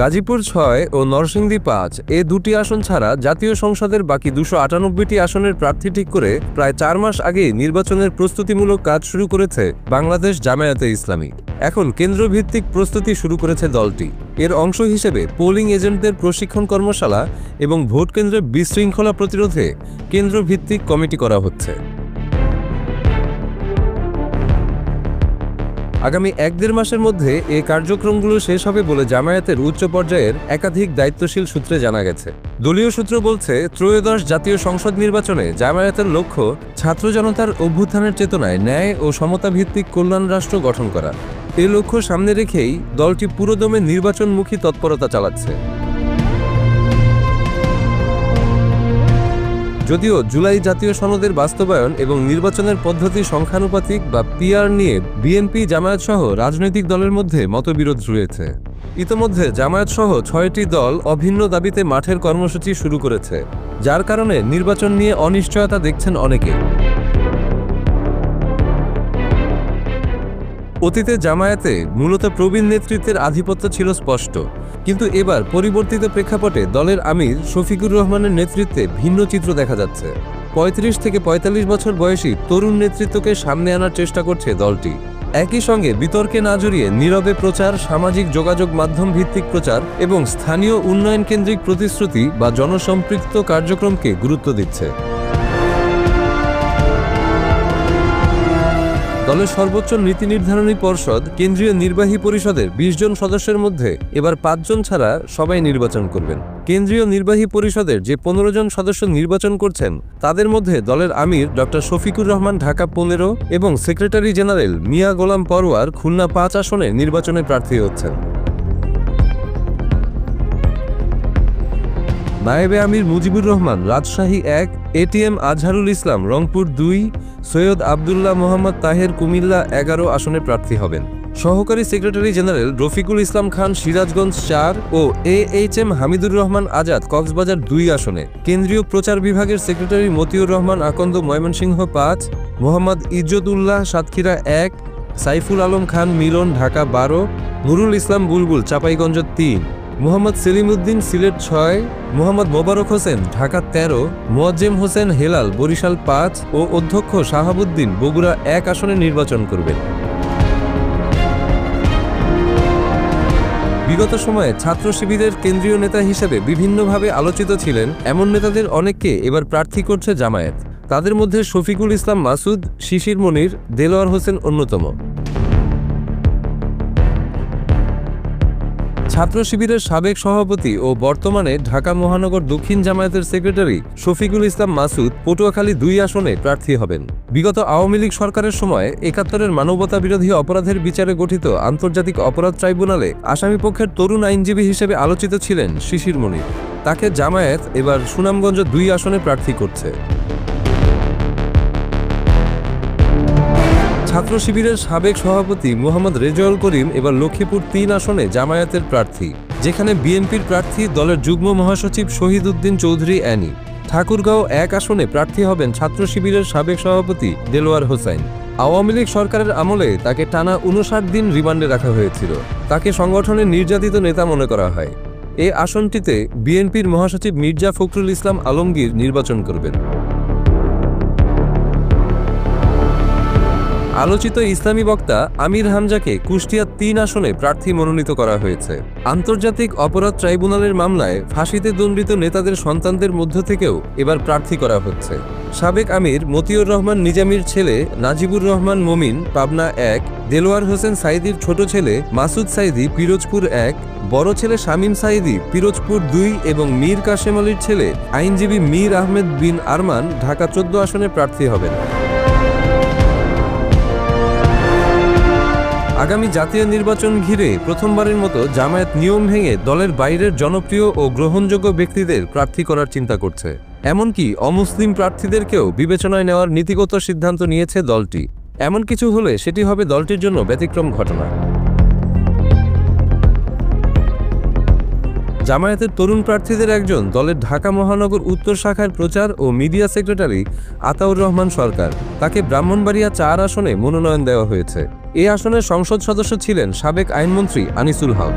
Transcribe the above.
গাজীপুর ছয় ও নরসিংদী পাঁচ, এ দুটি আসন ছাড়া জাতীয় সংসদের বাকি দুশো আটানব্বইটি আসনের প্রার্থী ঠিক করে প্রায় চার মাস আগেই নির্বাচনের প্রস্তুতিমূলক কাজ শুরু করেছে বাংলাদেশ জামায়াতে ইসলামী। এখন কেন্দ্রভিত্তিক প্রস্তুতি শুরু করেছে দলটি। এর অংশ হিসেবে পোলিং এজেন্টদের প্রশিক্ষণ কর্মশালা এবং ভোট কেন্দ্রে বিশৃঙ্খলা প্রতিরোধে কেন্দ্রভিত্তিক কমিটি করা হচ্ছে। আগামী এক দেড় মাসের মধ্যে এই কার্যক্রমগুলো শেষ হবে বলে জামায়াতের উচ্চ পর্যায়ের একাধিক দায়িত্বশীল সূত্রে জানা গেছে। দলীয় সূত্র বলছে, ত্রয়োদশ জাতীয় সংসদ নির্বাচনে জামায়াতের লক্ষ্য ছাত্র জনতার অভ্যুত্থানের চেতনায় ন্যায় ও সমতা ভিত্তিক কল্যাণ রাষ্ট্র গঠন করা। এ লক্ষ্য সামনে রেখেই দলটি পুরোদমে নির্বাচনমুখী তৎপরতা চালাচ্ছে। যদিও জুলাই জাতীয় সনদের বাস্তবায়ন এবং নির্বাচনের পদ্ধতি সংখ্যানুপাতিক বা পিআর নিয়ে বিএনপি, জামায়াত সহ রাজনৈতিক দলের মধ্যে মতবিরোধ রয়েছে। ইতোমধ্যে জামায়াত সহ ছয়টি দল অভিন্ন দাবিতে মাঠের কর্মসূচি শুরু করেছে, যার কারণে নির্বাচন নিয়ে অনিশ্চয়তা দেখছেন অনেকে। অতীতে জামায়াতে মূলত প্রবীণ নেতৃত্বের আধিপত্য ছিল স্পষ্ট। কিন্তু এবার পরিবর্তিত প্রেক্ষাপটে দলের আমির শফিকুর রহমানের নেতৃত্বে ভিন্ন চিত্র দেখা যাচ্ছে। পঁয়ত্রিশ থেকে ৪৫ বছর বয়সী তরুণ নেতৃত্বকে সামনে আনার চেষ্টা করছে দলটি। একই সঙ্গে বিতর্কে না জড়িয়ে নীরবে প্রচার, সামাজিক যোগাযোগ মাধ্যম ভিত্তিক প্রচার এবং স্থানীয় উন্নয়ন কেন্দ্রিক প্রতিশ্রুতি বা জনসম্পৃক্ত কার্যক্রমকে গুরুত্ব দিচ্ছে। দলের সর্বোচ্চ নীতি নির্ধারণী পর্ষদ কেন্দ্রীয় নির্বাহী পরিষদের ২০ জন সদস্যের মধ্যে এবার পাঁচজন ছাড়া সবাই নির্বাচন করবেন। কেন্দ্রীয় নির্বাহী পরিষদের যে পনেরো জন সদস্য নির্বাচন করছেন, তাদের মধ্যে দলের আমির ডক্টর শফিকুর রহমান ঢাকা পনেরো এবং সেক্রেটারি জেনারেল মিয়া গোলাম পরোয়ার খুলনা পাঁচ আসনে নির্বাচনে প্রার্থী হচ্ছেন। নায়েবে আমির মুজিবুর রহমান, রাজশাহী এক, এটিএম আজহারুল ইসলাম, রংপুর দুই, সৈয়দ আবদুল্লাহ মোহাম্মদ তাহের কুমিল্লা এগারো আসনে প্রার্থী হবেন। সহকারী সেক্রেটারি জেনারেল রফিকুল ইসলাম খান, সিরাজগঞ্জ চার ও A H M Hamidur Rahman Azad, Cox's Bazar দুই আসনে। কেন্দ্রীয় প্রচার বিভাগের সেক্রেটারি মতিউর রহমান, আকন্দ ময়মনসিংহ পাঁচ, মোহাম্মদ ইজ্জতুল্লাহ সাতক্ষীরা এক, সাইফুল আলম খান মিলন ঢাকা বারো, নুরুল ইসলাম বুলবুল চাপাইগঞ্জ তিন। মোহাম্মদ সেলিম উদ্দিন সিলেট ছয়, মোহাম্মদ মোবারক হোসেন ঢাকা তেরো, মোয়াজ্জেম হোসেন হেলাল বরিশাল পাঁচ ও অধ্যক্ষ শাহাবুদ্দিন বগুড়া এক আসনে নির্বাচন করবেন। বিগত সময়ে ছাত্র শিবিরের কেন্দ্রীয় নেতা হিসেবে বিভিন্নভাবে আলোচিত ছিলেন এমন নেতাদের অনেককে এবার প্রার্থী করছে জামায়াত। তাদের মধ্যে শফিকুল ইসলাম মাসুদ, শিশির মনির, দেলোয়ার হোসেন অন্যতম। ছাত্র শিবিরের সাবেক সভাপতি ও বর্তমানে ঢাকা মহানগর দক্ষিণ জামায়াতের সেক্রেটারি শফিকুল ইসলাম মাসুদ পটুয়াখালী দুই আসনে প্রার্থী হবেন। বিগত আওয়ামী লীগ সরকারের সময় একাত্তরের মানবতা বিরোধী অপরাধের বিচারে গঠিত আন্তর্জাতিক অপরাধ ট্রাইব্যুনালে আসামি পক্ষের তরুণ আইনজীবী হিসেবে আলোচিত ছিলেন শিশির মনির। তাকে জামায়াত এবার সুনামগঞ্জ দুই আসনে প্রার্থী করছে। ছাত্র শিবিরের সাবেক সভাপতি মোহাম্মদ রেজাউল করিম এবার লক্ষ্মীপুর তিন আসনে জামায়াতের প্রার্থী, যেখানে বিএনপির প্রার্থী দলের যুগ্ম মহাসচিব শহীদ উদ্দিন চৌধুরী অ্যানি। ঠাকুরগাঁও এক আসনে প্রার্থী হবেন ছাত্র শিবিরের সাবেক সভাপতি দেলোয়ার হোসাইন। আওয়ামী লীগ সরকারের আমলে তাকে টানা উনষাট দিন রিমান্ডে রাখা হয়েছিল। তাকে সংগঠনের নির্যাতিত নেতা মনে করা হয়। এ আসনটিতে বিএনপির মহাসচিব মির্জা ফখরুল ইসলাম আলমগীর নির্বাচন করবেন। আলোচিত ইসলামী বক্তা আমির হামজাকে কুষ্টিয়া তিন আসনে প্রার্থী মনোনীত করা হয়েছে। আন্তর্জাতিক অপরাধ ট্রাইব্যুনালের মামলায় ফাঁসিতে দণ্ডিত নেতাদের সন্তানদের মধ্য থেকেও এবার প্রার্থী করা হচ্ছে। সাবেক আমির মতিউর রহমান নিজামির ছেলে নাজিবুর রহমান মমিন, পাবনা এক, দেলোয়ার হোসেন সাইদির ছোট ছেলে মাসুদ সাইদি, পিরোজপুর এক, বড় ছেলে শামীম সাইদি, পিরোজপুর দুই এবং মীর কাশেম আলীর ছেলে আইনজীবী মীর আহমেদ বিন আরমান ঢাকা চোদ্দ আসনে প্রার্থী হবেন। আগামী জাতীয় নির্বাচন ঘিরে প্রথমবারের মতো জামায়াত নিয়ম ভেঙে দলের বাইরের জনপ্রিয় ও গ্রহণযোগ্য ব্যক্তিদের প্রার্থী করার চিন্তা করছে। এমনকি অমুসলিম প্রার্থীদেরকেও বিবেচনায় নেওয়ার নীতিগত সিদ্ধান্ত নিয়েছে দলটি। এমন কিছু হলে সেটি হবে দলটির জন্য ব্যতিক্রম ঘটনা। জামায়াতের তরুণ প্রার্থীদের একজন দলের ঢাকা মহানগর উত্তর শাখার প্রচার ও মিডিয়া সেক্রেটারি আতাউর রহমান সরকার। তাকে ব্রাহ্মণবাড়িয়া চার আসনে মনোনয়ন দেওয়া হয়েছে। এই আসনের সংসদ সদস্য ছিলেন সাবেক আইনমন্ত্রী আনিসুল হক।